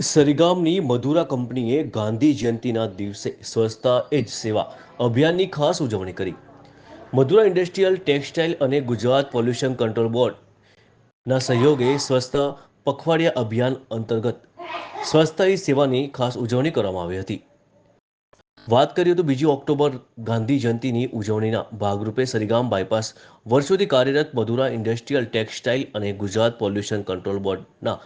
સરીગામની મધુરા કંપનીએ ગાંધી જયંતિના દિવસે સ્વચ્છતા એ જ સેવા અભિયાનની ખાસ ઉજવણી કરી. મધુરા ઇન્ડસ્ટ્રીયલ ટેક્સટાઇલ અને ગુજરાત પોલ્યુશન કંટ્રોલ બોર્ડના સહયોગે સ્વચ્છતા પખવાડિયા અભિયાન અંતર્ગત સ્વચ્છતા સેવાની ખાસ ઉજવણી કરવામાં આવી હતી. વાત કરીએ તો બીજી ઓક્ટોબર ગાંધી જયંતિની ઉજવણીના ભાગરૂપે સરીગામ બાયપાસ વર્ષોથી કાર્યરત મધુરા ઇન્ડસ્ટ્રીયલ ટેક્સટાઇલ અને ગુજરાત પોલ્યુશન કંટ્રોલ બોર્ડના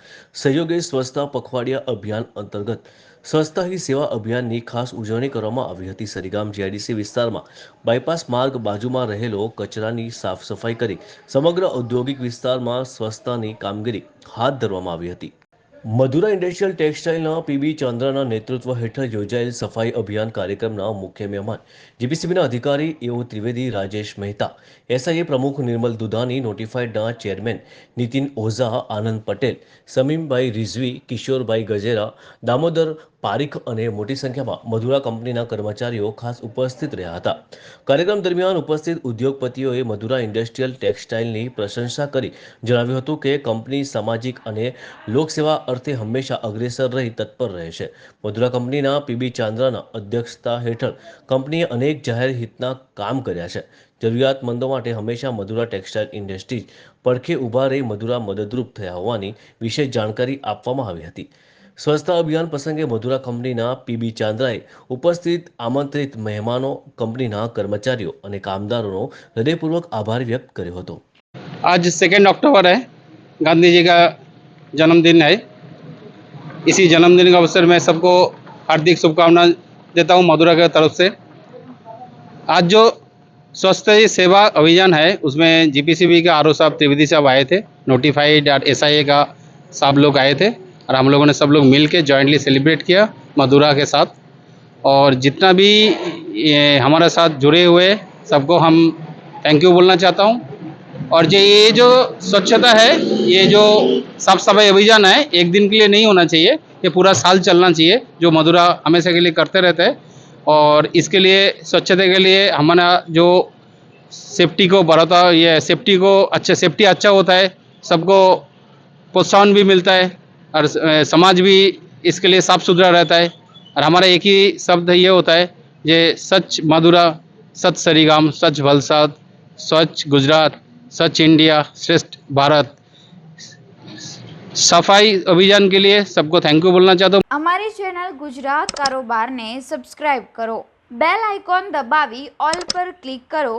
સહયોગે સ્વચ્છતા પખવાડિયા અભિયાન અંતર્ગત સ્વચ્છતા હી સેવા અભિયાનની ખાસ ઉજવણી કરવામાં આવી હતી. સરીગામ જીઆઈડીસી વિસ્તારમાં બાયપાસ માર્ગ બાજુમાં રહેલો કચરાની સાફ સફાઈ કરી સમગ્ર ઔદ્યોગિક વિસ્તારમાં સ્વચ્છતાની કામગીરી હાથ ધરવામાં આવી હતી. મધુરા ઇન્ડસ્ટ્રીયલ ટેક્સટાઇલના પીબી ચંદ્રના નેતૃત્વ હેઠળ યોજાયેલ સફાઈ અભિયાન કાર્યક્રમના મુખ્ય મહેમાન જીપીસીબીના અધિકારી એઓ ત્રિવેદી રાજેશ મહેતા, એસઆઈએ પ્રમુખ નિર્મલ દુધાની, નોટિફાઈડના ચેરમેન નીતિન ઓઝા, આનંદ પટેલ, સમીમભાઈ રિઝવી, કિશોરભાઈ ગજેરા, દામોદર પારીખ અને મોટી સંખ્યામાં મધુરા કંપનીના કર્મચારીઓ ખાસ ઉપસ્થિત રહ્યા હતા. કાર્યક્રમ દરમિયાન ઉપસ્થિત ઉદ્યોગપતિઓએ મધુરા ઇન્ડસ્ટ્રીયલ ટેક્સટાઇલની પ્રશંસા કરી, જણાવ્યું હતું કે કંપની સામાજિક અને લોકસેવા અર્થે હંમેશા અગ્રેસર રહી, તત્પર રહે છે. મધુરા કંપનીના પીબી ચાંદ્રાના અધ્યક્ષતા હેઠળ કંપનીએ અનેક જાહેર હિતના કામ કર્યા છે. જરૂરિયાતમંદો માટે હંમેશા મધુરા ટેક્સટાઇલ ઇન્ડસ્ટ્રીઝ પડખે ઊભા રહી મધુરા મદદરૂપ થયા હોવાની વિશેષ જાણકારી આપવામાં આવી હતી. સ્વચ્છતા અભિયાન પ્રસંગે મધુરા કંપનીના પીબી ચાંદ્રાએ ઉપસ્થિત આમંત્રિત મહેમાનો કંપનીના કર્મચારીઓ અને કામદારોનો હૃદયપૂર્વક આભાર વ્યક્ત કર્યો હતો आज सेकेंड अक्टूबर है गांधी जी का जन्मदिन है इसी जन्मदिन के अवसर में सबको हार्दिक शुभकामनाएं देता हूँ मधुरा की तरफ से आज जो स्वस्थ ही सेवा अभियान है उसमें जीपीसीबी के आर साहब त्रिवेदी साहब आए थे नोटिफाइड एस का साहब लोग आए थे और हम लोगों ने सब लोग मिल के जॉइंटली सेलिब्रेट किया मधुरा के साथ। और जितना भी हमारे साथ जुड़े हुए सबको हम थैंक यू बोलना चाहता हूँ। और जो ये जो स्वच्छता है, ये जो साफ़ सफ़ाई अभियान है, एक दिन के लिए नहीं होना चाहिए, ये पूरा साल चलना चाहिए, जो मधुरा हमेशा के लिए करते रहते हैं। और इसके लिए, स्वच्छता के लिए हमारा जो सेफ्टी को बढ़ाता, ये सेफ्टी को अच्छा सेफ्टी अच्छा होता है, सबको प्रोत्साहन भी मिलता है। और समाज भी इसके लिए साफ़ सुथरा रहता है। और हमारा एक ही शब्द ये होता है ये सच मधुरा सच सरीगाम, सच वलसाद, स्वच्छ गुजरात, सच इंडिया, श्रेष्ठ भारत। सफ़ाई अभियान के लिए सबको थैंक यू बोलना चाहता हूँ। हमारे चैनल गुजरात कारोबार ने सब्सक्राइब करो। बेल आइकॉन दबावी, ऑल पर क्लिक करो।